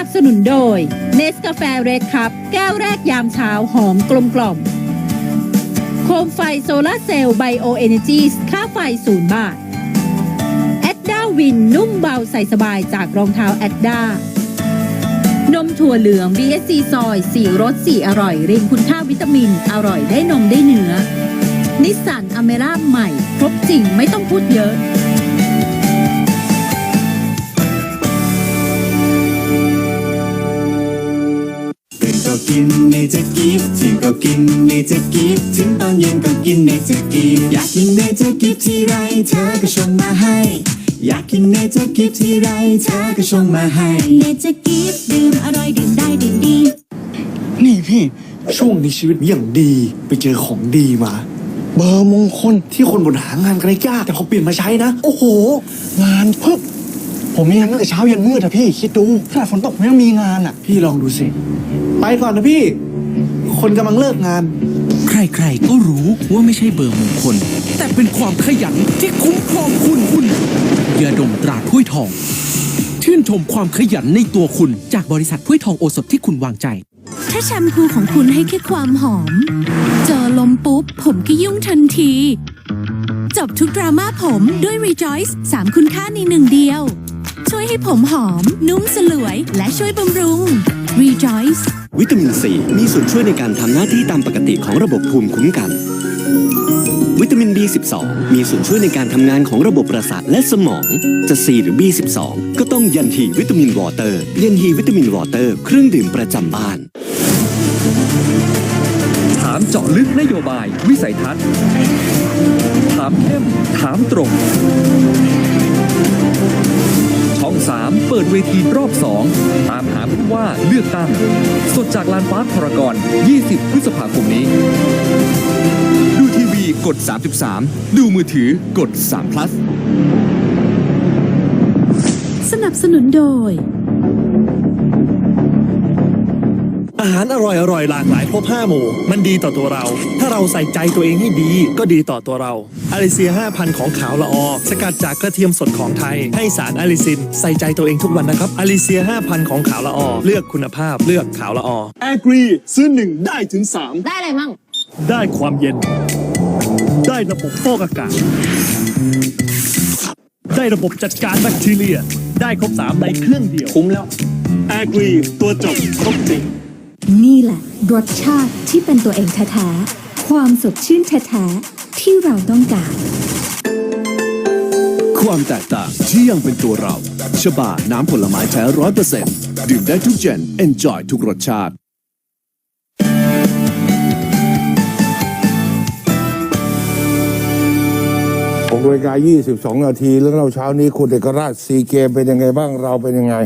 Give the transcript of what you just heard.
นับสนุนโดยเนสกาแฟเรดคัพแก้วแรกยามเช้าหอมกลมกล่อม โคมไฟโซลาร์เซลล์ไบโอเอเนจีค่าไฟศูนย์บาท แอดด้าวินนุ่มเบาใส่สบายจากรองเท้าแอดด้านมถั่วเหลือง BSC ซอยสีรสสีอร่อยเรียงคุณค่าวิตามิน อร่อยได้นมได้เนื้อ นิสสันอเมร่าใหม่ ครบจริงไม่ต้องพูดเยอะ จอร์กิฟที่ก็กินเนเจอร์กิฟถึงตอนเย็นก็กินเนเจอร์กิฟอยากกินเนเจอร์กิฟที่ไรเธอก็ชงมาให้ อยากกินเนเจอร์กิฟที่ไรเธอก็ชงมาให้เนเจอร์กิฟดื่มอร่อยดื่มได้ดื่มดี นี่พี่ช่วงนี้ชีวิตอย่างดี ไปเจอของดีมา เบอร์มงคลที่คนบนหางานกันได้ยากแต่พอเปลี่ยนมาใช้นะ โอ้โห งานพึบ ผมมีงานตั้งแต่เช้ายันมืดอะพี่ คิดดูขนาดฝนตกผมยังมีงานอะพี่ลองดูสิ ไปก่อนนะพี่ คนกำลังเลิกงาน ใครๆก็รู้ว่าไม่ใช่เบอร์มงคล แต่เป็นความขยันที่คุ้มครองคุณคุณยาดมตราถ้วยทอง ชื่นชมความขยันในตัวคุณจากบริษัทถ้วยทองโอสถที่คุณวางใจ ถ้าแชมพูของคุณให้แค่ความหอม เจอลมปุ๊บ ผมก็ยุ่งทันที จบทุกดราม่าผมด้วย Rejoice 3 คุณค่าในหนึ่งเดียว ช่วยให้ผมหอม นุ่มสลวย และช่วยบำรุง Rejoice วิตามินซีมีส่วนช่วยในการทำหน้าที่ตามปกติของระบบภูมิคุ้มกัน วิตามิน B12 มีส่วนช่วยในการทำงานของระบบประสาทและสมอง จะ C หรือ B12 ก็ต้องยันฮีวิตามินวอเตอร์ ยันฮีวิตามินวอเตอร์ เครื่องดื่มประจำบ้าน ถามเจาะลึกนโยบาย วิสัยทัศน์ ถามเข้ม ถามตรง ช่อง 3 เปิดเวทีรอบ 2 ตามหาผู้ว่าเลือกตั้ง สดจากลานพาร์คพารากอน 20 พฤษภาคมนี้ ดูทีวีกด 33 ดูมือถือกด3 plus สนับสนุนโดย อาหารอร่อยอร่อยหลากหลายครบ5หมู่ มันดีต่อตัวเรา ถ้าเราใส่ใจตัวเองให้ดีก็ดีต่อตัวเราอาริเซีย 5,000 ของขาวละออ สกัดจากกระเทียมสดของไทย ให้สารอาลิซิน ใส่ใจตัวเองทุกวันนะครับอาริเซีย 5,000 ของขาวละออ เลือกคุณภาพเลือกขาวละออแอกรีซื้อหนึ่งได้ถึงสามได้อะไรมั่ง ได้ความเย็น ได้ระบบฟอกอากาศ ได้ระบบจัดการแบคทีเรีย ได้ครบสามในเครื่องเดียวคุ้มแล้วแอกรีตัวจบครบจริง นี่แหละ รสชาติที่เป็นตัวเองแท้ๆ ความสดชื่นแท้ๆ ที่เราต้องการ ความแตกต่างที่ยังเป็นตัวเรา ชบา น้ำผลไม้แท้ร้อยเปอร์เซ็นต์ดื่มได้ทุกเจน enjoy ทุกรสชาติ 6นาฬิกา22 นาทีเรื่องเราเช้านี้คุณเอกราชซีเกมเป็นยังไงบ้างเราเป็นยังไง